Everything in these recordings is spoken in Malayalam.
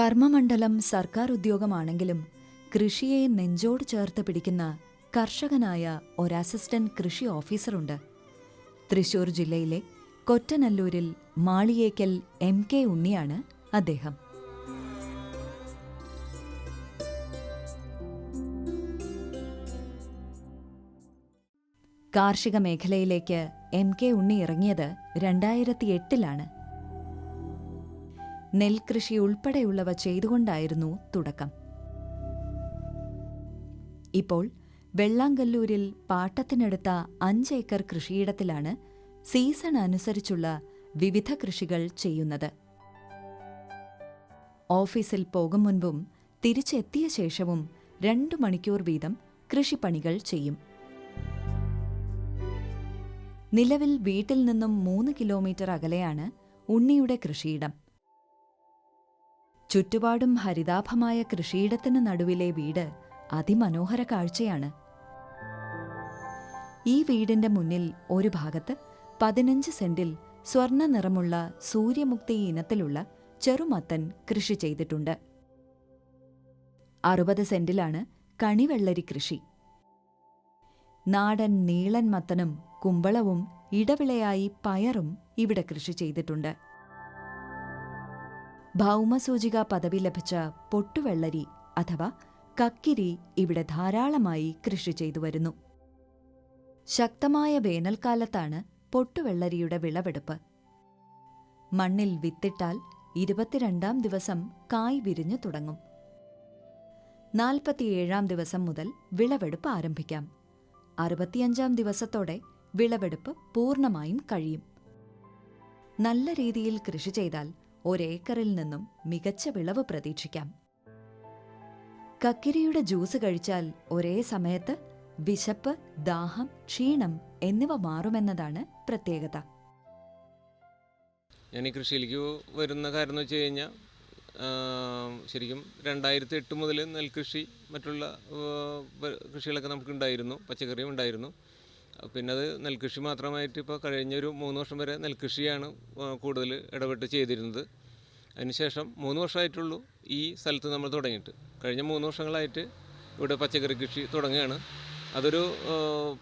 കർമ്മമണ്ഡലം സർക്കാർ ഉദ്യോഗമാണെങ്കിലും കൃഷിയെ നെഞ്ചോട് ചേർത്ത് പിടിക്കുന്ന കർഷകനായ ഒരു അസിസ്റ്റന്റ് കൃഷി ഓഫീസറുണ്ട്. തൃശൂർ ജില്ലയിലെ കൊറ്റനല്ലൂരിൽ മാളിയേക്കൽ എം കെ ഉണ്ണിയാണ് അദ്ദേഹം. കാർഷിക മേഖലയിലേക്ക് എം കെ ഉണ്ണി ഇറങ്ങിയത് രണ്ടായിരത്തി എട്ടിലാണ് നെൽകൃഷി ഉൾപ്പെടെയുള്ളവ ചെയ്തുകൊണ്ടായിരുന്നു തുടക്കം. ഇപ്പോൾ വെള്ളാങ്കല്ലൂരിൽ പാട്ടത്തിനെടുത്ത അഞ്ചേക്കർ കൃഷിയിടത്തിലാണ് സീസൺ അനുസരിച്ചുള്ള വിവിധ കൃഷികൾ ചെയ്യുന്നത്. ഓഫീസിൽ പോകും മുൻപും തിരിച്ചെത്തിയ ശേഷവും രണ്ടു മണിക്കൂർ വീതം കൃഷിപ്പണികൾ ചെയ്യും. നിലവിൽ വീട്ടിൽ നിന്നും മൂന്ന് കിലോമീറ്റർ അകലെയാണ് ഉണ്ണിയുടെ കൃഷിയിടം. ചുറ്റുപാടും ഹരിതാഭമായ കൃഷിയിടത്തിന് നടുവിലെ വീട് അതിമനോഹര കാഴ്ചയാണ്. ഈ വീടിന്റെ മുന്നിൽ ഒരു ഭാഗത്ത് പതിനഞ്ച് സെന്റിൽ സ്വർണ നിറമുള്ള സൂര്യമുക്തി ഇനത്തിലുള്ള ചെറുമത്തൻ കൃഷി ചെയ്തിട്ടുണ്ട്. അറുപത് സെന്റിലാണ് കണിവെള്ളരി കൃഷി. നാടൻ നീളൻ മത്തനും കുമ്പളവും ഇടവിളയായി പയറും ഇവിടെ കൃഷി ചെയ്തിട്ടുണ്ട്. ഭൗമസൂചിക പദവി ലഭിച്ച പൊട്ടുവെള്ളരി അഥവാ കക്കിരി ഇവിടെ ധാരാളമായി കൃഷി ചെയ്തു വരുന്നു. ശക്തമായ വേനൽക്കാലത്താണ് പൊട്ടുവെള്ളരിയുടെ വിളവെടുപ്പ്. മണ്ണിൽ വിത്തിട്ടാൽ ഇരുപത്തിരണ്ടാം ദിവസം കായ് വിരിഞ്ഞു തുടങ്ങും. നാൽപ്പത്തിയേഴാം ദിവസം മുതൽ വിളവെടുപ്പ് ആരംഭിക്കാം. അറുപത്തിയഞ്ചാം ദിവസത്തോടെ വിളവെടുപ്പ് പൂർണമായും കഴിയും. നല്ല രീതിയിൽ കൃഷി ചെയ്താൽ ഒരേക്കറിൽ നിന്നും മികച്ച വിളവ് പ്രതീക്ഷിക്കാം. കക്കിരിയുടെ ജ്യൂസ് കഴിച്ചാൽ ഒരേ സമയത്ത് വിശപ്പ് ദാഹം ക്ഷീണം എന്നിവ മാറുമെന്നതാണ് പ്രത്യേകത. ഞാൻ ഈ കൃഷിയിലേക്ക് വരുന്ന കാര്യം എന്ന് വെച്ച് കഴിഞ്ഞാൽ ശരിക്കും രണ്ടായിരത്തി എട്ട് മുതൽ നെൽകൃഷി മറ്റുള്ള കൃഷികളൊക്കെ നമുക്ക് ഉണ്ടായിരുന്നു പച്ചക്കറിയും ഉണ്ടായിരുന്നു. പിന്നെ അത് നെൽകൃഷി മാത്രമായിട്ട് ഇപ്പോൾ കഴിഞ്ഞൊരു മൂന്ന് വർഷം വരെ നെൽകൃഷിയാണ് കൂടുതൽ ഇടപെട്ട് ചെയ്തിരുന്നത്. അതിനുശേഷം മൂന്ന് വർഷമായിട്ടുള്ളൂ ഈ സ്ഥലത്ത് നമ്മൾ തുടങ്ങിയിട്ട്. കഴിഞ്ഞ മൂന്ന് വർഷങ്ങളായിട്ട് ഇവിടെ പച്ചക്കറി കൃഷി തുടങ്ങുകയാണ്. അതൊരു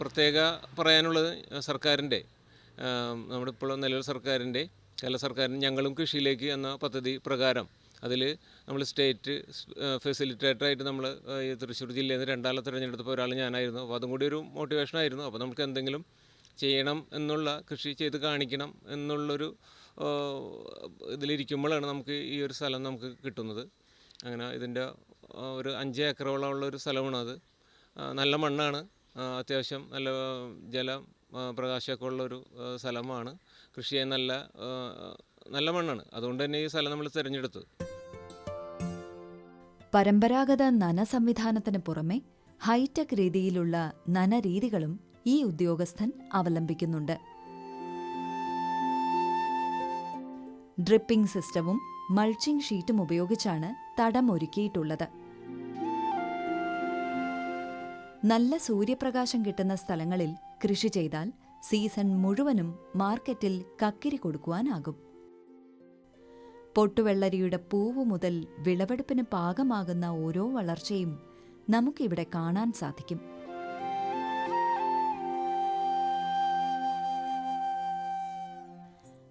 പ്രത്യേക പറയാനുള്ളത് സർക്കാരിന്റെ നമ്മുടെ ഇപ്പോൾ നിലവിൽ സർക്കാരിന്റെ കേരള സർക്കാരിന് ഞങ്ങളും കൃഷിയിലേക്ക് എന്ന പദ്ധതി പ്രകാരം അതിൽ നമ്മൾ സ്റ്റേറ്റ് ഫെസിലിറ്റേറ്ററായിട്ട് നമ്മൾ ഈ തൃശ്ശൂർ ജില്ലയിൽ നിന്ന് രണ്ടാമത്തെ തിരഞ്ഞെടുത്തപ്പോൾ ഒരാൾ ഞാനായിരുന്നു. അപ്പോൾ അതും കൂടി ഒരു മോട്ടിവേഷനായിരുന്നു. അപ്പോൾ നമുക്ക് എന്തെങ്കിലും ചെയ്യണം എന്നുള്ള കൃഷി ചെയ്ത് കാണിക്കണം എന്നുള്ളൊരു ഇതിലിരിക്കുമ്പോഴാണ് നമുക്ക് ഈ ഒരു സ്ഥലം നമുക്ക് കിട്ടുന്നത്. അങ്ങനെ ഇതിന്റെ ഒരു അഞ്ച് ഏക്കറോളം ഉള്ള ഒരു സ്ഥലമാണ് അത് നല്ല മണ്ണാണ്. അത്യാവശ്യം നല്ല ജലം പ്രകാശമൊക്കെ ഉള്ളൊരു സ്ഥലമാണ്. കൃഷി ചെയ്യാൻ നല്ല നല്ല മണ്ണാണ്. അതുകൊണ്ട് തന്നെ ഈ സ്ഥലം നമ്മൾ തിരഞ്ഞെടുത്തത്. പരമ്പരാഗത നന സംവിധാനത്തിന് പുറമെ ഹൈടെക് രീതിയിലുള്ള നനരീതികളും ഈ ഉദ്യോഗസ്ഥൻ അവലംബിക്കുന്നുണ്ട്. ഡ്രിപ്പിംഗ് സിസ്റ്റവും മൾച്ചിംഗ് ഷീറ്റും ഉപയോഗിച്ചാണ് തടം ഒരുക്കിയിട്ടുള്ളത് നല്ല സൂര്യപ്രകാശം കിട്ടുന്ന സ്ഥലങ്ങളിൽ കൃഷി ചെയ്താൽ സീസൺ മുഴുവനും മാർക്കറ്റിൽ കക്കിരി കൊടുക്കുവാനാകും. പൊട്ടുവെള്ളരിയുടെ പൂവ് മുതൽ വിളവെടുപ്പിന് പാകമാകുന്ന ഓരോ വളർച്ചയും നമുക്കിവിടെ കാണാൻ സാധിക്കും.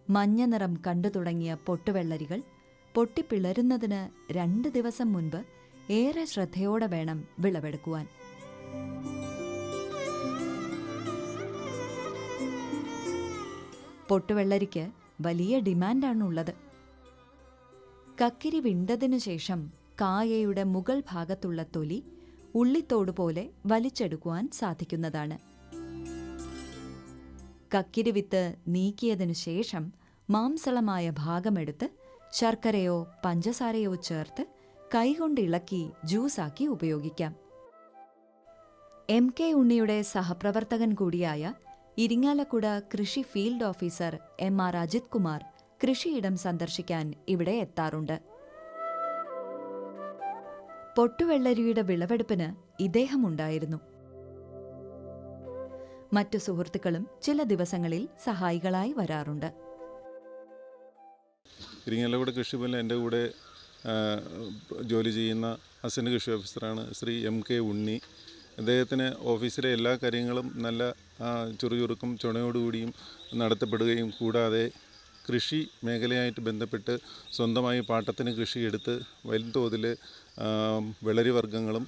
മഞ്ഞ നിറം കണ്ടു തുടങ്ങിയ പൊട്ടുവെള്ളരികൾ പൊട്ടിപ്പിളരുന്നതിന് രണ്ട് ദിവസം മുൻപ് ഏറെ ശ്രദ്ധയോടെ വേണം വിളവെടുക്കുവാൻ. പൊട്ടുവെള്ളരിക്ക് വലിയ ഡിമാൻഡാണുള്ളത്. കക്കിരി വിണ്ടതിനു ശേഷം കായയുടെ മുകൾ ഭാഗത്തുള്ള തൊലി ഉള്ളിത്തോട് പോലെ വലിച്ചെടുക്കുവാൻ സാധിക്കുന്നതാണ്. കക്കിരി വിത്ത് നീക്കിയതിനു ശേഷം മാംസളമായ ഭാഗമെടുത്ത് ശർക്കരയോ പഞ്ചസാരയോ ചേർത്ത് കൈകൊണ്ട് ഇളക്കി ജ്യൂസാക്കി ഉപയോഗിക്കാം. എം കെ ഉണ്ണിയുടെ സഹപ്രവർത്തകൻ കൂടിയായ ഇരിങ്ങാലക്കുട കൃഷി field officer M R Ajith Kumar കൃഷിയിടം സന്ദർശിക്കാൻ ഇവിടെ എത്താറുണ്ട്. പൊട്ടുവെള്ളരിയുടെ വിളവെടുപ്പിന് ഇദ്ദേഹമുണ്ടായിരുന്നു. മറ്റു സുഹൃത്തുക്കളും ചില ദിവസങ്ങളിൽ സഹായികളായി വരാറുണ്ട്. ഇരിങ്ങലക്കൂടെ കൃഷിഭവനിൽ എന്റെ കൂടെ ജോലി ചെയ്യുന്ന അസിസ്റ്റന്റ് കൃഷി ഓഫീസറാണ് ശ്രീ എം കെ ഉണ്ണി. അദ്ദേഹത്തിന് ഓഫീസിലെ എല്ലാ കാര്യങ്ങളും നല്ല ചുറുചുറുക്കും ചുണയോടുകൂടിയും നടത്തപ്പെടുകയും കൂടാതെ കൃഷി മേഖലയായിട്ട് ബന്ധപ്പെട്ട് സ്വന്തമായി പാട്ടത്തിന് കൃഷിയെടുത്ത് വൻതോതിൽ വിളരി വർഗങ്ങളും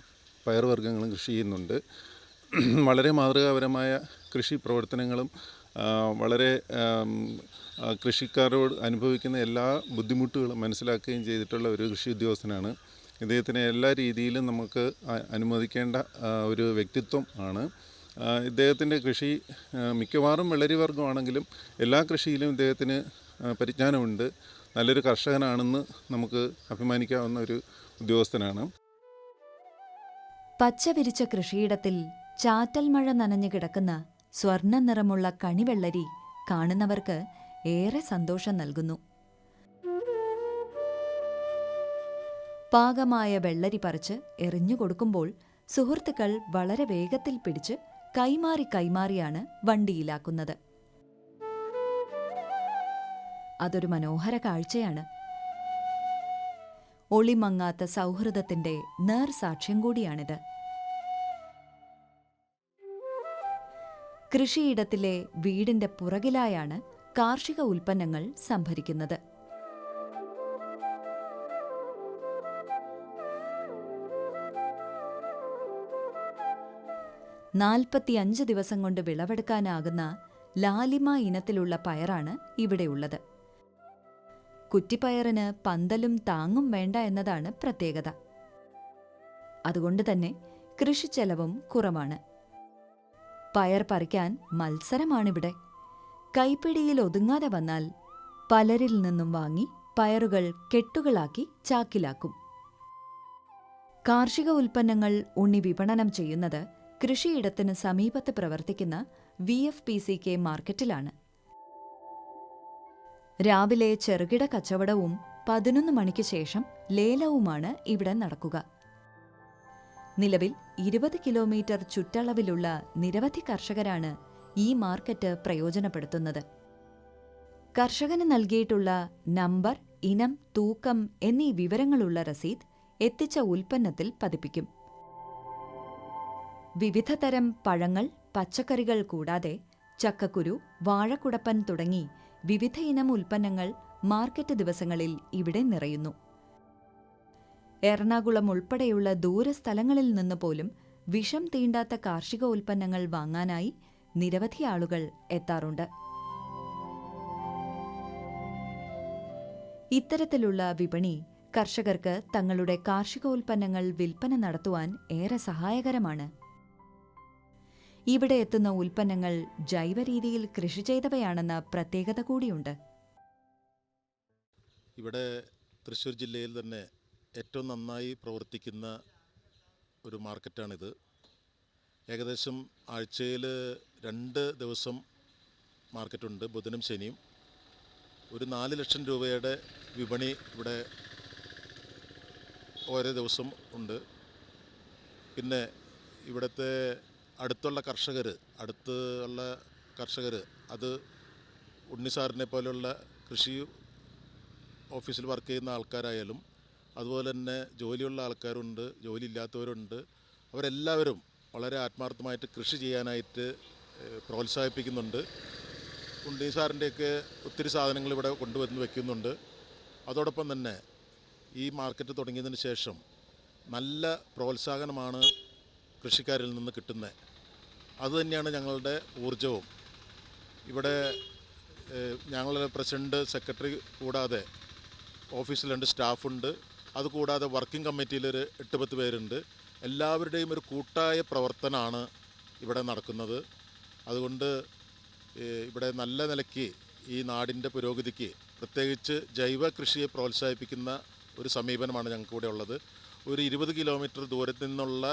പയർവർഗങ്ങളും കൃഷി ചെയ്യുന്നുണ്ട്. വളരെ മാതൃകാപരമായ കൃഷി പ്രവർത്തനങ്ങളും വളരെ കൃഷിക്കാരോട് അനുഭവിക്കുന്ന എല്ലാ ബുദ്ധിമുട്ടുകളും മനസ്സിലാക്കുകയും ചെയ്തിട്ടുള്ള ഒരു കൃഷി ഉദ്യോഗസ്ഥനാണ്. ഇദ്ദേഹത്തിന് എല്ലാ രീതിയിലും നമുക്ക് അനുമോദിക്കേണ്ട ഒരു വ്യക്തിത്വം ആണ്. ഇദ്ദേഹത്തിന്റെ കൃഷി മിക്കവാറും വെള്ളരി വർഗമാണെങ്കിലും എല്ലാ കൃഷിയിലും ഇദ്ദേഹത്തിന് പരിജ്ഞാനമുണ്ട്. നല്ലൊരു കർഷകനാണെന്ന് നമുക്ക് അഭിമാനിക്കാവുന്ന ഒരു ഉദ്യോഗസ്ഥനാണ്. പച്ചവിരിച്ച കൃഷിയിടത്തിൽ ചാറ്റൽ മഴ നനഞ്ഞു കിടക്കുന്ന സ്വർണ നിറമുള്ള കണിവെള്ളരി കാണുന്നവർക്ക് ഏറെ സന്തോഷം നൽകുന്നു. പാകമായ വെള്ളരി പറിച്ച് എറിഞ്ഞു കൊടുക്കുമ്പോൾ സുഹൃത്തുക്കൾ വളരെ വേഗത്തിൽ പിടിച്ച് കൈമാറി കൈമാറിയാണ് വണ്ടിയിലാക്കുന്നത്. അതൊരു മനോഹര കാഴ്ചയാണ്. ഒളിമങ്ങാത്ത സൗഹൃദത്തിന്റെ നേർസാക്ഷ്യം കൂടിയാണിത്. കൃഷിയിടത്തിലെ വീടിന്റെ പുറകിലായാണ് കാർഷിക ഉൽപ്പന്നങ്ങൾ സംഭരിക്കുന്നത്. നാൽപ്പത്തിയഞ്ച് ദിവസം കൊണ്ട് വിളവെടുക്കാനാകുന്ന ലാലിമ ഇനത്തിലുള്ള പയറാണ് ഇവിടെയുള്ളത് കുറ്റിപ്പയറിന് പന്തലും താങ്ങും വേണ്ട എന്നതാണ് പ്രത്യേകത. അതുകൊണ്ട് തന്നെ കൃഷിച്ചെലവും കുറവാണ്. പയർ പറിക്കാൻ മത്സരമാണിവിടെ. കൈപ്പിടിയിൽ ഒതുങ്ങാതെ വന്നാൽ പലരിൽ നിന്നും വാങ്ങി പയറുകൾ കെട്ടുകളാക്കി ചാക്കിലാക്കും. കാർഷിക ഉൽപ്പന്നങ്ങൾ ഉണ്ണി വിപണനം ചെയ്യുന്നത് കൃഷിയിടത്തിന് സമീപത്ത് പ്രവർത്തിക്കുന്ന V F P C K മാർക്കറ്റിലാണ്. രാവിലെ ചെറുകിട കച്ചവടവും പതിനൊന്ന് മണിക്ക് ശേഷം ലേലവുമാണ് ഇവിടെ നടക്കുക. നിലവിൽ ഇരുപത് കിലോമീറ്റർ ചുറ്റളവിലുള്ള നിരവധി കർഷകരാണ് ഈ മാർക്കറ്റ് പ്രയോജനപ്പെടുത്തുന്നത്. കർഷകന് നൽകിയിട്ടുള്ള നമ്പർ ഇനം തൂക്കം എന്നീ വിവരങ്ങളുള്ള രസീത് എത്തിച്ച ഉൽപ്പന്നത്തിൽ പതിപ്പിക്കും. വിവിധ തരം പഴങ്ങൾ പച്ചക്കറികൾ കൂടാതെ ചക്കക്കുരു വാഴക്കുടപ്പൻ തുടങ്ങി വിവിധ ഇനം ഉൽപ്പന്നങ്ങൾ മാർക്കറ്റ് ദിവസങ്ങളിൽ ഇവിടെ നിറയുന്നു. എറണാകുളം ഉൾപ്പെടെയുള്ള ദൂരസ്ഥലങ്ങളിൽ നിന്ന് പോലും വിഷം തീണ്ടാത്ത കാർഷിക ഉൽപ്പന്നങ്ങൾ വാങ്ങാനായി നിരവധി ആളുകൾ എത്താറുണ്ട്. ഇത്തരത്തിലുള്ള വിപണി കർഷകർക്ക് തങ്ങളുടെ കാർഷിക ഉൽപ്പന്നങ്ങൾ വിൽപ്പന നടത്തുവാൻ ഏറെ സഹായകരമാണ്. ഇവിടെ എത്തുന്ന ഉൽപ്പന്നങ്ങൾ ജൈവരീതിയിൽ കൃഷി ചെയ്തവയാണെന്ന പ്രത്യേകത കൂടിയുണ്ട്. ഇവിടെ തൃശ്ശൂർ ജില്ലയിൽ തന്നെ ഏറ്റവും നന്നായി പ്രവർത്തിക്കുന്ന ഒരു മാർക്കറ്റാണിത്. ഏകദേശം ആഴ്ചയിൽ രണ്ട് ദിവസം മാർക്കറ്റുണ്ട് ബുധനും ശനിയും. ഒരു നാല് ലക്ഷം രൂപയുടെ വിപണി ഇവിടെ ഓരോ ദിവസം ഉണ്ട്. പിന്നെ ഇവിടുത്തെ അടുത്തുള്ള കർഷകർ അടുത്തുള്ള കർഷകർ അത് ഉണ്ണിസാറിനെ പോലെയുള്ള കൃഷി ഓഫീസിൽ വർക്ക് ചെയ്യുന്ന ആൾക്കാരായാലും അതുപോലെ തന്നെ ജോലിയുള്ള ആൾക്കാരുണ്ട് ജോലി ഇല്ലാത്തവരുണ്ട് അവരെല്ലാവരും വളരെ ആത്മാർത്ഥമായിട്ട് കൃഷി ചെയ്യാനായിട്ട് പ്രോത്സാഹിപ്പിക്കുന്നുണ്ട്. ഉണ്ണി സാറിന്റെയൊക്കെ ഒത്തിരി സാധനങ്ങൾ ഇവിടെ കൊണ്ടുവന്ന് വെക്കുന്നുണ്ട്. അതോടൊപ്പം തന്നെ ഈ മാർക്കറ്റ് തുടങ്ങിയതിന് ശേഷം നല്ല പ്രോത്സാഹനമാണ് കൃഷിക്കാരിൽ നിന്ന് കിട്ടുന്നത് അതുതന്നെയാണ് ഞങ്ങളുടെ ഊർജവും ഇവിടെ ഞങ്ങളുടെ പ്രസിഡന്റ് സെക്രട്ടറി കൂടാതെ ഓഫീസിൽ രണ്ട് സ്റ്റാഫുണ്ട്. അതുകൂടാതെ വർക്കിംഗ് കമ്മിറ്റിയിൽ ഒരു എട്ട് പത്ത് പേരുണ്ട്. എല്ലാവരുടെയും ഒരു കൂട്ടായ പ്രവർത്തനമാണ് ഇവിടെ നടക്കുന്നത്. അതുകൊണ്ട് ഇവിടെ നല്ല നിലയ്ക്ക് ഈ നാടിന്റെ പുരോഗതിക്ക് പ്രത്യേകിച്ച് ജൈവ കൃഷിയെ പ്രോത്സാഹിപ്പിക്കുന്ന ഒരു സമീപനമാണ് ഞങ്ങൾക്ക് ഇവിടെ ഉള്ളത്. ഒരു ഇരുപത് കിലോമീറ്റർ ദൂരത്തു നിന്നുള്ള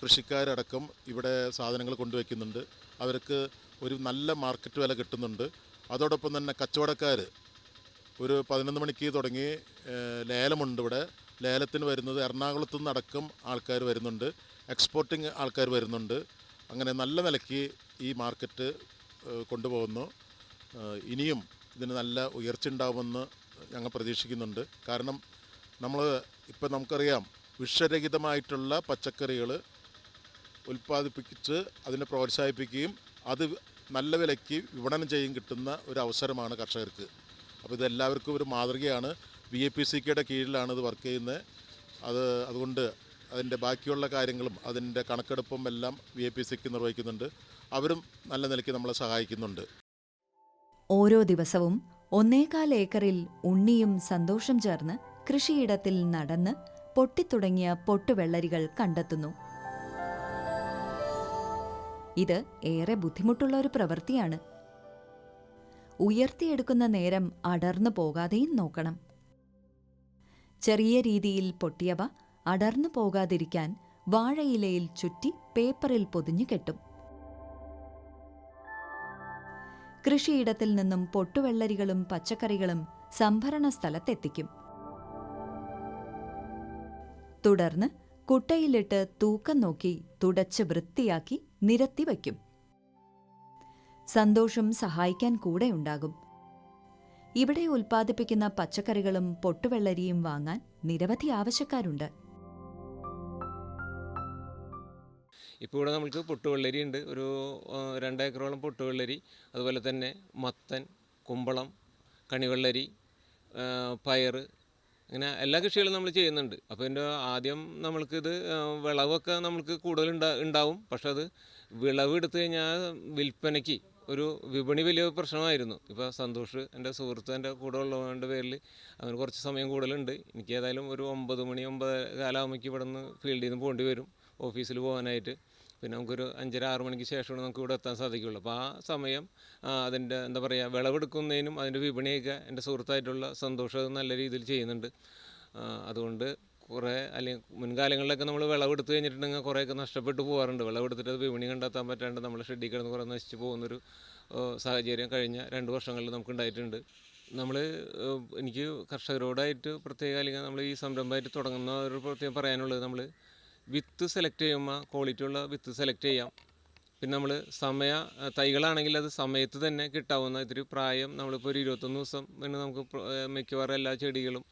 കൃഷിക്കാരടക്കം ഇവിടെ സാധനങ്ങൾ കൊണ്ടുവയ്ക്കുന്നുണ്ട്. അവർക്ക് ഒരു നല്ല മാർക്കറ്റ് വില കിട്ടുന്നുണ്ട്. അതോടൊപ്പം തന്നെ കച്ചവടക്കാർ ഒരു പതിനൊന്ന് മണിക്ക് തുടങ്ങി ലേലമുണ്ട് ഇവിടെ. ലേലത്തിന് വരുന്നത് എറണാകുളത്തു നിന്നടക്കം ആൾക്കാർ വരുന്നുണ്ട്. എക്സ്പോർട്ടിങ് ആൾക്കാർ വരുന്നുണ്ട്. അങ്ങനെ നല്ല നിലയ്ക്ക് ഈ മാർക്കറ്റ് കൊണ്ടുപോകുന്നു. ഇനിയും ഇതിന് നല്ല ഉയർച്ച ഉണ്ടാവുമെന്ന് ഞങ്ങൾ പ്രതീക്ഷിക്കുന്നുണ്ട്. കാരണം നമ്മൾ ഇപ്പം നമുക്കറിയാം വിഷരഹിതമായിട്ടുള്ള പച്ചക്കറികൾ ഉൽപ്പാദിപ്പിച്ച് അതിനെ പ്രോത്സാഹിപ്പിക്കുകയും അത് നല്ല വിലയ്ക്ക് വിപണനം ചെയ്യും കിട്ടുന്ന ഒരു അവസരമാണ് കർഷകർക്ക്. അപ്പോൾ ഇതെല്ലാവർക്കും ഒരു മാതൃകയാണ്. വി എ പി സി കെയുടെ കീഴിലാണ് ഇത് വർക്ക് ചെയ്യുന്നത്. അത് അതുകൊണ്ട് അതിന്റെ ബാക്കിയുള്ള കാര്യങ്ങളും അതിന്റെ കണക്കെടുപ്പും എല്ലാം വി എ പി സിക്ക് നിർവഹിക്കുന്നുണ്ട്. അവരും നല്ല നിലയ്ക്ക് നമ്മളെ സഹായിക്കുന്നുണ്ട്. ഓരോ ദിവസവും ഒന്നേകാൽ ഏക്കറിൽ ഉണ്ണിയും സന്തോഷം ചേർന്ന് കൃഷിയിടത്തിൽ നടന്ന് പൊട്ടിത്തുടങ്ങിയ പൊട്ടുവെള്ളരികൾ കണ്ടെത്തുന്നു. ഇത് ഏറെ ബുദ്ധിമുട്ടുള്ള ഒരു പ്രവൃത്തിയാണ്. ഉയർത്തിയെടുക്കുന്ന നേരം അടർന്നു പോകാതെയും നോക്കണം. ചെറിയ രീതിയിൽ പൊട്ടിയവ അടർന്നു പോകാതിരിക്കാൻ വാഴയിലയിൽ ചുറ്റി പേപ്പറിൽ പൊതിഞ്ഞു കെട്ടും. കൃഷിയിടത്തിൽ നിന്നും പൊട്ടുവെള്ളരികളും പച്ചക്കറികളും സംഭരണ സ്ഥലത്തെത്തിക്കും. തുടർന്ന് കുട്ടയിലിട്ട് തൂക്കം നോക്കി തുടച്ച് വൃത്തിയാക്കി നിരത്തി വയ്ക്കും. സന്തോഷം സഹായിക്കാൻ കൂടെയുണ്ടാകും ഇവിടെ ഉൽപ്പാദിപ്പിക്കുന്ന പച്ചക്കറികളും പൊട്ടുവെള്ളരിയും വാങ്ങാൻ നിരവധി ആവശ്യക്കാരുണ്ട്. ഇപ്പോൾ ഇവിടെ നമുക്ക് പൊട്ടുവെള്ളരി ഉണ്ട്. ഒരു രണ്ടേക്കറോളം പൊട്ടുവെള്ളരി അതുപോലെ തന്നെ മത്തൻ കുമ്പളം കണിവെള്ളരി ആ, ഇങ്ങനെ എല്ലാ കൃഷികളും നമ്മൾ ചെയ്യുന്നുണ്ട്. അപ്പോൾ എന്റെ ആദ്യം നമ്മൾക്കിത് വിളവൊക്കെ നമ്മൾക്ക് കൂടുതൽ ഉണ്ടാവും പക്ഷെ അത് വിളവ് എടുത്തു കഴിഞ്ഞാൽ വിൽപ്പനയ്ക്ക് ഒരു വിപണി വലിയ പ്രശ്നമായിരുന്നു. ഇപ്പോൾ സന്തോഷ് എന്റെ സുഹൃത്ത് എന്റെ കൂടെ ഉള്ളവന്റെ പേരിൽ അവന് കുറച്ച് സമയം കൂടുതലുണ്ട്. എനിക്ക് ഏതായാലും ഒരു ഒമ്പത് മണി ഒമ്പത് കാലാകുമ്പോഴേക്ക് ഇവിടെ നിന്ന് ഫീൽഡിൽ നിന്ന് പോകേണ്ടി വരും. ഓഫീസിൽ പോകാനായിട്ട്. പിന്നെ നമുക്കൊരു അഞ്ചര ആറ് മണിക്ക് ശേഷമാണ് നമുക്ക് ഇവിടെ എത്താൻ സാധിക്കുകയുള്ളൂ. അപ്പോൾ ആ സമയം അതിന്റെ എന്താ പറയുക വിളവെടുക്കുന്നതിനും അതിന്റെ വിപണിയൊക്കെ എന്റെ സുഹൃത്തായിട്ടുള്ള സന്തോഷം നല്ല രീതിയിൽ ചെയ്യുന്നുണ്ട്. അതുകൊണ്ട് കുറേ അല്ലെങ്കിൽ മുൻകാലങ്ങളിലൊക്കെ നമ്മൾ വിളവെടുത്ത് കഴിഞ്ഞിട്ടുണ്ടെങ്കിൽ കുറേയൊക്കെ നഷ്ടപ്പെട്ടു പോകാറുണ്ട് വിളവെടുത്തിട്ട് അത് വിപണി കണ്ടെത്താൻ പറ്റാണ്ട് നമ്മൾ ഷെഡിൽ കിടന്ന് കുറേ നശിച്ചു പോകുന്നൊരു സാഹചര്യം കഴിഞ്ഞ രണ്ട് വർഷങ്ങളിൽ നമുക്ക് ഉണ്ടായിട്ടുണ്ട്. നമ്മൾ എനിക്ക് കർഷകരോടായിട്ട് പ്രത്യേക അല്ലെങ്കിൽ നമ്മൾ ഈ സംരംഭമായിട്ട് തുടങ്ങുന്ന ഒരു പ്രത്യേകം പറയാനുള്ളത് നമ്മൾ വിത്ത് സെലക്ട് ചെയ്യുമ്പോൾ ക്വാളിറ്റി ഉള്ള വിത്ത് സെലക്ട് ചെയ്യാം. പിന്നെ നമ്മൾ സമയ തൈകളാണെങ്കിൽ അത് സമയത്ത് തന്നെ കിട്ടാവുന്ന ഇത്തിരി പ്രായം നമ്മളിപ്പോൾ ഒരു ഇരുപത്തൊന്ന് ദിവസം പിന്നെ നമുക്ക് മിക്കവാറും എല്ലാ ചെടികളും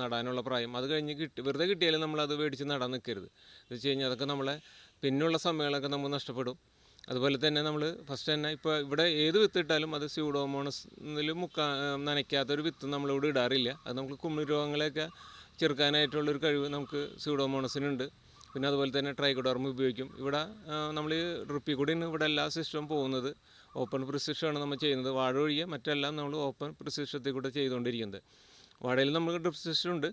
നടാനുള്ള പ്രായം. അത് കഴിഞ്ഞ് കിട്ടി വെറുതെ കിട്ടിയാലും നമ്മളത് മേടിച്ച് നടാൻ നിൽക്കരുത് എന്ന് വെച്ച് കഴിഞ്ഞാൽ അതൊക്കെ നമ്മളെ പിന്നുള്ള സമയങ്ങളൊക്കെ നമുക്ക് നഷ്ടപ്പെടും. അതുപോലെ തന്നെ നമ്മൾ ഫസ്റ്റ് തന്നെ ഇപ്പോൾ ഇവിടെ ഏത് വിത്ത് ഇട്ടാലും അത് സ്യൂഡോമോണസിൽ മുക്കാ നനയ്ക്കാത്തൊരു വിത്ത് നമ്മളിവിടെ ഇടാറില്ല. അത് നമുക്ക് കുമിളി രോഗങ്ങളെയൊക്കെ ചെറുക്കാനായിട്ടുള്ളൊരു കഴിവ് നമുക്ക് സ്യൂഡോമോണസിനുണ്ട് പിന്നെ അതുപോലെ തന്നെ ട്രൈക്കോഡർമ ഉപയോഗിക്കും. ഇവിടെ നമ്മൾ ഡ്രിപ്പിൽ കൂടിയാണ് ഇവിടെ എല്ലാ സിസ്റ്റവും പോകുന്നത്. ഓപ്പൺ പ്രിസിഷനാണ് നമ്മൾ ചെയ്യുന്നത്. വാഴ ഒഴികെ മറ്റെല്ലാം നമ്മൾ ഓപ്പൺ പ്രിസിഷത്തിൽ കൂടെ ചെയ്തുകൊണ്ടിരിക്കുന്നത്. വാഴയിൽ നമ്മൾ ഡ്രിപ്പ് സിസ്റ്റം ഉണ്ട്.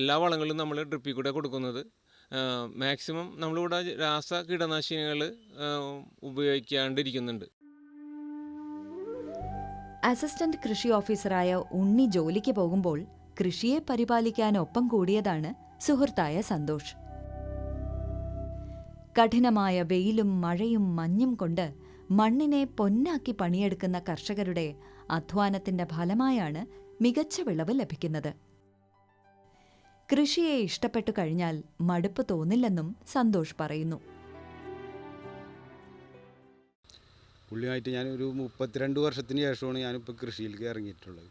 എല്ലാ വളങ്ങളും നമ്മൾ ഡ്രിപ്പിൽ കൂടെ കൊടുക്കുന്നത്. മാക്സിമം നമ്മളിവിടെ രാസ കീടനാശിനികൾ ഉപയോഗിക്കാണ്ടിരിക്കുന്നുണ്ട്. അസിസ്റ്റന്റ് കൃഷി ഓഫീസറായ ഉണ്ണി ജോലിക്ക് പോകുമ്പോൾ കൃഷിയെ പരിപാലിക്കാൻ ഒപ്പം കൂടിയതാണ് സുഹൃത്തായ സന്തോഷ്. കഠിനമായ വെയിലും മഴയും മഞ്ഞും കൊണ്ട് മണ്ണിനെ പൊന്നാക്കി പണിയെടുക്കുന്ന കർഷകരുടെ അധ്വാനത്തിന്റെ ഫലമായാണ് മികച്ച വിളവ് ലഭിക്കുന്നത്. കൃഷിയെ ഇഷ്ടപ്പെട്ടു കഴിഞ്ഞാൽ മടുപ്പ് തോന്നില്ലെന്നും സന്തോഷ് പറയുന്നു. പുള്ളിയായിട്ട് ഞാനൊരു മുപ്പത്തിരണ്ട് വർഷത്തിന് ശേഷമാണ് ഞാനിപ്പോൾ കൃഷിയിലേക്ക് ഇറങ്ങിയിട്ടുള്ളത്.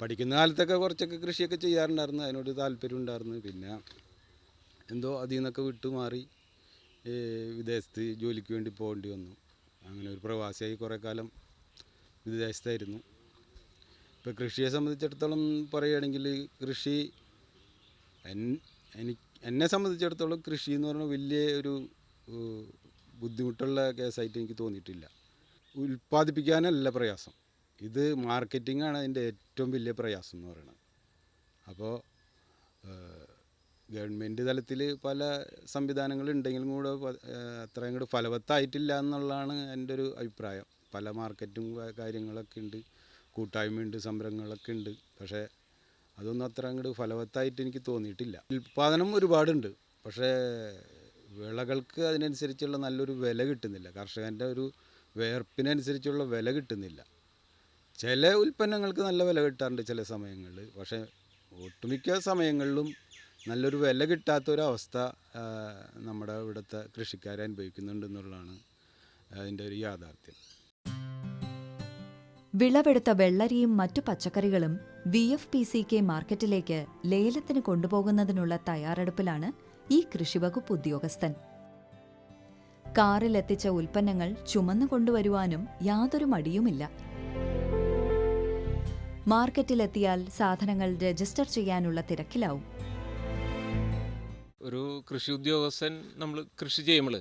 പഠിക്കുന്ന കാലത്തൊക്കെ കുറച്ചൊക്കെ കൃഷിയൊക്കെ ചെയ്യാറുണ്ടായിരുന്നു അതിനോട് താല്പര്യം ഉണ്ടായിരുന്നു പിന്നെ എന്തോ അതിൽ നിന്നൊക്കെ വിട്ടു മാറി ഏ, വിദേശത്ത് ജോലിക്ക് വേണ്ടി പോകേണ്ടി വന്നു. അങ്ങനെ ഒരു പ്രവാസിയായി കുറേ കാലം വിദേശത്തായിരുന്നു. ഇപ്പോൾ കൃഷിയെ സംബന്ധിച്ചിടത്തോളം പറയുകയാണെങ്കിൽ കൃഷി എനിക്ക് എന്നെ സംബന്ധിച്ചിടത്തോളം കൃഷി എന്ന് പറഞ്ഞാൽ വലിയ ഒരു ബുദ്ധിമുട്ടുള്ള കേസായിട്ട് എനിക്ക് തോന്നിയിട്ടില്ല. ഉൽപ്പാദിപ്പിക്കാനല്ല പ്രയാസം. ഇത് മാർക്കറ്റിംഗാണ് അതിന്റെ ഏറ്റവും വലിയ പ്രയാസം എന്ന് പറയുന്നത്. അപ്പോൾ ഗവൺമെന്റ് തലത്തിൽ പല സംവിധാനങ്ങളുണ്ടെങ്കിലും കൂടെ പ- ഏഹ്, അത്രയും കൂടെ ഫലവത്തായിട്ടില്ല എന്നുള്ളതാണ് എന്റെ ഒരു അഭിപ്രായം. പല മാർക്കറ്റും കാര്യങ്ങളൊക്കെ ഉണ്ട്. കൂട്ടായ്മയുണ്ട് സംരംഭങ്ങളൊക്കെ ഉണ്ട്. പക്ഷേ അതൊന്നും അത്ര അങ്ങോട്ട് ഫലവത്തായിട്ട് എനിക്ക് തോന്നിയിട്ടില്ല. ഉൽപ്പാദനം ഒരുപാടുണ്ട്. പക്ഷേ വിളകൾക്ക് അതിനനുസരിച്ചുള്ള നല്ലൊരു വില കിട്ടുന്നില്ല. കർഷകന്റെ ഒരു വേർപ്പിനനുസരിച്ചുള്ള വില കിട്ടുന്നില്ല. ചില ഉൽപ്പന്നങ്ങൾക്ക് നല്ല വില കിട്ടാറുണ്ട് ചില സമയങ്ങളിൽ. പക്ഷേ ഒട്ടുമിക്ക സമയങ്ങളിലും നല്ലൊരു വില കിട്ടാത്തൊരവസ്ഥ നമ്മുടെ ഇവിടുത്തെ കൃഷിക്കാരെ അനുഭവിക്കുന്നുണ്ടെന്നുള്ളതാണ് അതിന്റെ ഒരു യാഥാർത്ഥ്യം. വിളവെടുത്ത വെള്ളരിയും മറ്റു പച്ചക്കറികളും V F P C K മാർക്കറ്റിലേക്ക് ലേലത്തിന് കൊണ്ടുപോകുന്നതിനുള്ള തയ്യാറെടുപ്പിലാണ് ഈ കൃഷിവകുപ്പ് ഉദ്യോഗസ്ഥൻ. കാറിലെത്തിച്ച ഉൽപ്പന്നങ്ങൾ ചുമന്നു കൊണ്ടുവരുവാനും യാതൊരു മടിയുമില്ല. മാർക്കറ്റിലെത്തിയാൽ സാധനങ്ങൾ രജിസ്റ്റർ ചെയ്യാനുള്ള തിരക്കിലാവും. ഒരു കൃഷി ഉദ്യോഗസ്ഥൻ നമ്മൾ കൃഷി ചെയ്യുമ്പോൾ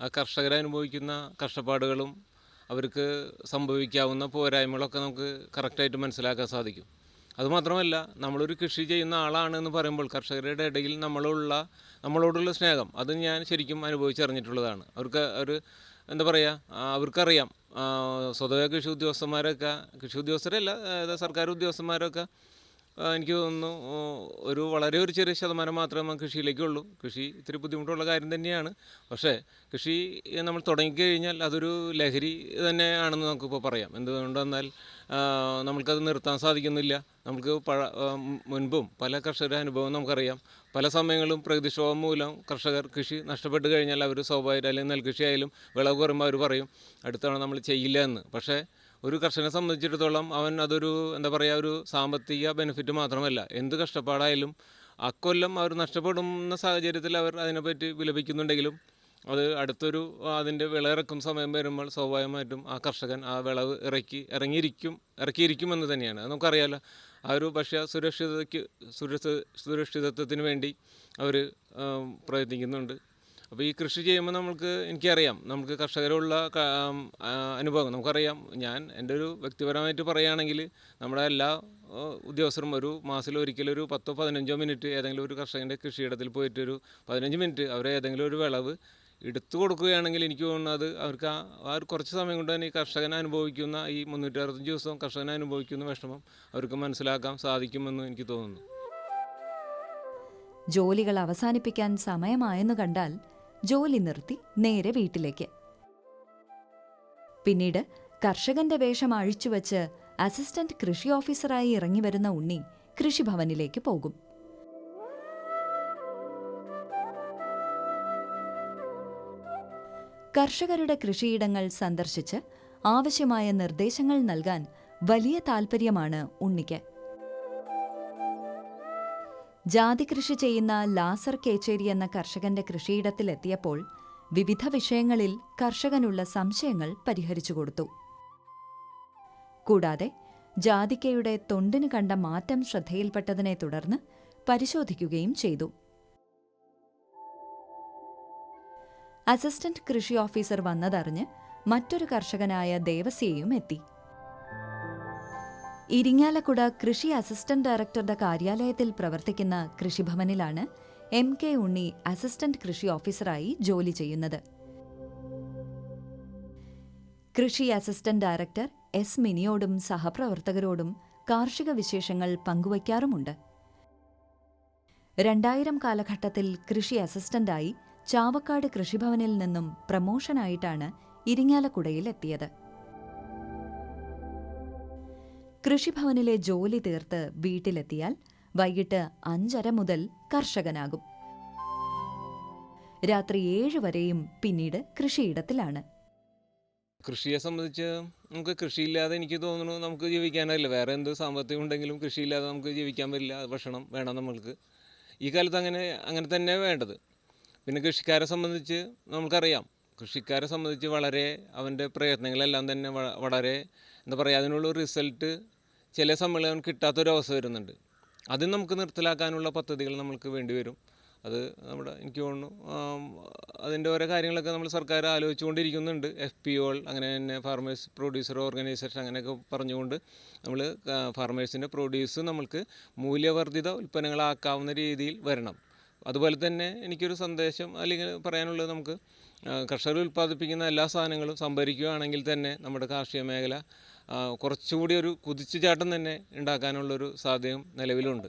ആ കർഷകർ അനുഭവിക്കുന്ന കഷ്ടപ്പാടുകളും അവർക്ക് സംഭവിക്കാവുന്ന പോരായ്മകളൊക്കെ നമുക്ക് കറക്റ്റായിട്ട് മനസ്സിലാക്കാൻ സാധിക്കും. അതുമാത്രമല്ല നമ്മളൊരു കൃഷി ചെയ്യുന്ന ആളാണ് എന്ന് പറയുമ്പോൾ കർഷകരുടെ ഇടയിൽ നമ്മളുള്ള നമ്മളോടുള്ള സ്നേഹം അത് ഞാൻ ശരിക്കും അനുഭവിച്ചറിഞ്ഞിട്ടുള്ളതാണ്. അവർക്ക് ഒരു എന്താ പറയുക അവർക്കറിയാം സ്വതവേ കൃഷി ഉദ്യോഗസ്ഥന്മാരൊക്കെ കൃഷി ഉദ്യോഗസ്ഥരല്ല സർക്കാർ ഉദ്യോഗസ്ഥന്മാരൊക്കെ എനിക്ക് തോന്നുന്നു ഒരു വളരെ ഒരു ചെറിയ ശതമാനം മാത്രമേ നമുക്ക് കൃഷിയിലേക്കുള്ളൂ കൃഷി ഇത്തിരി ബുദ്ധിമുട്ടുള്ള കാര്യം തന്നെയാണ്. പക്ഷേ കൃഷി നമ്മൾ തുടങ്ങിക്കഴിഞ്ഞാൽ അതൊരു ലഹരി തന്നെ തന്നെയാണെന്ന് നമുക്കിപ്പോൾ പറയാം. എന്തുകൊണ്ടെന്നാൽ നമ്മൾക്കത് നിർത്താൻ സാധിക്കുന്നില്ല. നമുക്ക് പഴ മുൻപും പല കർഷകരുടെ അനുഭവം നമുക്കറിയാം. പല സമയങ്ങളും പ്രകൃതിക്ഷോഭം മൂലം കർഷകർ കൃഷി നഷ്ടപ്പെട്ട് കഴിഞ്ഞാൽ അവർ സ്വാഭാവിക അല്ലെങ്കിൽ നെൽകൃഷി ആയാലും വിളവ് കുറയുമ്പോൾ അവർ പറയും അടുത്തവണ നമ്മൾ ചെയ്യില്ല എന്ന്. പക്ഷേ ഒരു കർഷകനെ സംബന്ധിച്ചിടത്തോളം അവൻ അതൊരു എന്താ പറയുക ഒരു സാമ്പത്തിക ബെനിഫിറ്റ് മാത്രമല്ല. എന്ത് കഷ്ടപ്പാടായാലും അക്കൊല്ലം അവർ നഷ്ടപ്പെടുന്ന സാഹചര്യത്തിൽ അവർ അതിനെപ്പറ്റി വിലപിക്കുന്നുണ്ടെങ്കിലും അത് അടുത്തൊരു അതിന്റെ വിളയിറക്കും സമയം വരുമ്പോൾ സ്വാഭാവികമായിട്ടും ആ കർഷകൻ ആ വിളവ് ഇറക്കി ഇറങ്ങിയിരിക്കും ഇറക്കിയിരിക്കുമെന്ന് തന്നെയാണ്. അത് നമുക്കറിയാമല്ലോ ആ ഒരു ഭക്ഷ്യ സുരക്ഷിതയ്ക്ക് സുരക്ഷ സുരക്ഷിതത്വത്തിന് വേണ്ടി അവർ പ്രയത്നിക്കുന്നുണ്ട്. അപ്പോൾ ഈ കൃഷി ചെയ്യുമ്പോൾ നമുക്ക് എനിക്കറിയാം നമുക്ക് കർഷകരുള്ള അനുഭവം നമുക്കറിയാം. ഞാൻ എന്റെ ഒരു വ്യക്തിപരമായിട്ട് പറയുകയാണെങ്കിൽ നമ്മുടെ എല്ലാ ഉദ്യോഗസ്ഥരും ഒരു മാസത്തിൽ ഒരിക്കലും ഒരു പത്തോ പതിനഞ്ചോ മിനിറ്റ് ഏതെങ്കിലും ഒരു കർഷകന്റെ കൃഷിയിടത്തിൽ പോയിട്ടൊരു പതിനഞ്ച് മിനിറ്റ് അവരെ ഏതെങ്കിലും ഒരു വിളവ് എടുത്തു കൊടുക്കുകയാണെങ്കിൽ എനിക്ക് തോന്നുന്നത് അവർക്ക് ആ ആ ഒരു കുറച്ച് സമയം കൊണ്ട് തന്നെ ഈ കർഷകൻ അനുഭവിക്കുന്ന ഈ മുന്നൂറ്റി അറുപത്തഞ്ച് ദിവസവും കർഷകൻ അനുഭവിക്കുന്ന വിഷമം അവർക്ക് മനസ്സിലാക്കാൻ സാധിക്കുമെന്ന് എനിക്ക് തോന്നുന്നു. ജോലികൾ അവസാനിപ്പിക്കാൻ സമയമായെന്ന് കണ്ടാൽ ജോലി നിർത്തി നേരെ വീട്ടിലേക്ക്. പിന്നീട് കർഷകന്റെ വേഷം അഴിച്ചുവച്ച് അസിസ്റ്റന്റ് കൃഷി ഓഫീസറായി ഇറങ്ങി വരുന്ന ഉണ്ണി കൃഷിഭവനിലേക്ക് പോകും. കർഷകരുടെ കൃഷിയിടങ്ങൾ സന്ദർശിച്ച് ആവശ്യമായ നിർദ്ദേശങ്ങൾ നൽകാൻ വലിയ താൽപ്പര്യമാണ് ഉണ്ണിക്ക്. ജാതി കൃഷി ചെയ്യുന്ന ലാസർ കേച്ചേരി എന്ന കർഷകന്റെ കൃഷിയിടത്തിലെത്തിയപ്പോൾ വിവിധ വിഷയങ്ങളിൽ കർഷകനുള്ള സംശയങ്ങൾ പരിഹരിച്ചു കൊടുത്തു. കൂടാതെ ജാതിക്കയുടെ തൊണ്ടിന് കണ്ട മാറ്റം ശ്രദ്ധയിൽപ്പെട്ടതിനെ തുടർന്ന് പരിശോധിക്കുകയും ചെയ്തു. അസിസ്റ്റന്റ് കൃഷി ഓഫീസർ വന്നതറിഞ്ഞ് മറ്റൊരു കർഷകനായ ദേവസ്യയും എത്തി. ഇരിങ്ങാലക്കുട കൃഷി അസിസ്റ്റന്റ് ഡയറക്ടറുടെ കാര്യാലയത്തിൽ പ്രവർത്തിക്കുന്ന കൃഷിഭവനിലാണ് എം കെ ഉണ്ണി അസിസ്റ്റന്റ് കൃഷി ഓഫീസറായി ജോലി ചെയ്യുന്നത്. കൃഷി അസിസ്റ്റന്റ് ഡയറക്ടർ എസ് മിനിയോടും സഹപ്രവർത്തകരോടും കാർഷിക വിശേഷങ്ങൾ പങ്കുവയ്ക്കാറുമുണ്ട്. രണ്ടായിരം കാലഘട്ടത്തിൽ കൃഷി അസിസ്റ്റന്റായി ചാവക്കാട് കൃഷിഭവനിൽ നിന്നും പ്രമോഷനായിട്ടാണ് ഇരിങ്ങാലക്കുടയിൽ എത്തിയത് കൃഷിഭവനിലെ ജോലി തീർത്ത് വീട്ടിലെത്തിയാൽ വൈകിട്ട് അഞ്ചര മുതൽ കർഷകനാകും. രാത്രി ഏഴ് വരെയും പിന്നീട് കൃഷിയിടത്തിലാണ്. കൃഷിയെ സംബന്ധിച്ച് നമുക്ക് കൃഷിയില്ലാതെ എനിക്ക് തോന്നുന്നു നമുക്ക് ജീവിക്കാനല്ല വേറെ എന്ത് സാമ്പത്തികം ഉണ്ടെങ്കിലും കൃഷിയില്ലാതെ നമുക്ക് ജീവിക്കാൻ പറ്റില്ല. ഭക്ഷണം വേണം നമ്മൾക്ക്. ഈ കാലത്ത് അങ്ങനെ അങ്ങനെ തന്നെ വേണ്ടത്. പിന്നെ കൃഷിക്കാരെ സംബന്ധിച്ച് നമുക്കറിയാം. കൃഷിക്കാരെ സംബന്ധിച്ച് വളരെ അവന്റെ പ്രയത്നങ്ങളെല്ലാം തന്നെ വളരെ എന്താ പറയുക അതിനുള്ള റിസൾട്ട് ചില അവന് കിട്ടാത്തൊരവസ്ഥ വരുന്നുണ്ട്. അത് നമുക്ക് നിർത്തലാക്കാനുള്ള പദ്ധതികൾ നമ്മൾക്ക് വേണ്ടി വരും. അത് നമ്മുടെ എനിക്ക് തോന്നുന്നു അതിന്റെ ഓരോ കാര്യങ്ങളൊക്കെ നമ്മൾ സർക്കാർ ആലോചിച്ചുകൊണ്ടിരിക്കുന്നുണ്ട്. എഫ് പി ഒൾ അങ്ങനെ തന്നെ ഫാർമേഴ്സ് പ്രൊഡ്യൂസർ ഓർഗനൈസേഷൻ അങ്ങനെയൊക്കെ പറഞ്ഞുകൊണ്ട് നമ്മൾ ഫാർമേഴ്സിന്റെ പ്രൊഡ്യൂസ് നമ്മൾക്ക് മൂല്യവർദ്ധിത ഉൽപ്പന്നങ്ങളാക്കാവുന്ന രീതിയിൽ വരണം. അതുപോലെ തന്നെ എനിക്കൊരു സന്ദേശം അല്ലെങ്കിൽ പറയാനുള്ളത് നമുക്ക് കർഷകർ ഉൽപ്പാദിപ്പിക്കുന്ന എല്ലാ സാധനങ്ങളും സംഭരിക്കുകയാണെങ്കിൽ തന്നെ നമ്മുടെ കാർഷിക മേഖല കുറച്ചുകൂടി ഒരു കുതിച്ചുചാട്ടം തന്നെ ഉണ്ടാക്കാനുള്ളൊരു സാധ്യതയും നിലവിലുണ്ട്.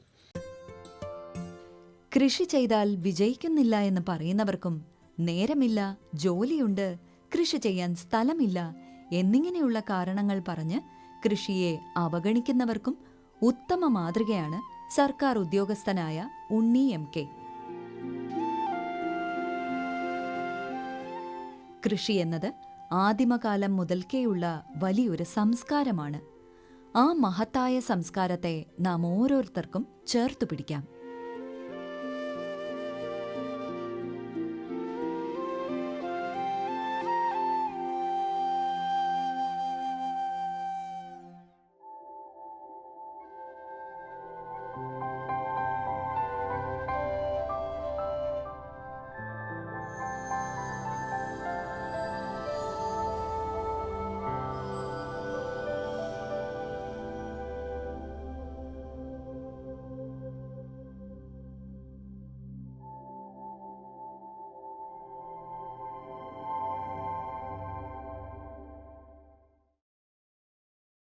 കൃഷി ചെയ്താൽ വിജയിക്കുന്നില്ല എന്ന് പറയുന്നവർക്കും നേരമില്ല ജോലിയുണ്ട് കൃഷി ചെയ്യാൻ സ്ഥലമില്ല എന്നിങ്ങനെയുള്ള കാരണങ്ങൾ പറഞ്ഞ് കൃഷിയെ അവഗണിക്കുന്നവർക്കും ഉത്തമ മാതൃകയാണ് സർക്കാർ ഉദ്യോഗസ്ഥനായ ഉണ്ണി എം കെ. കൃഷി എന്നത് ആദിമകാലം മുതൽക്കേയുള്ള വലിയൊരു സംസ്കാരമാണ്. ആ മഹത്തായ സംസ്കാരത്തെ നാം ഓരോരുത്തർക്കും ചേർത്തു പിടിക്കാം.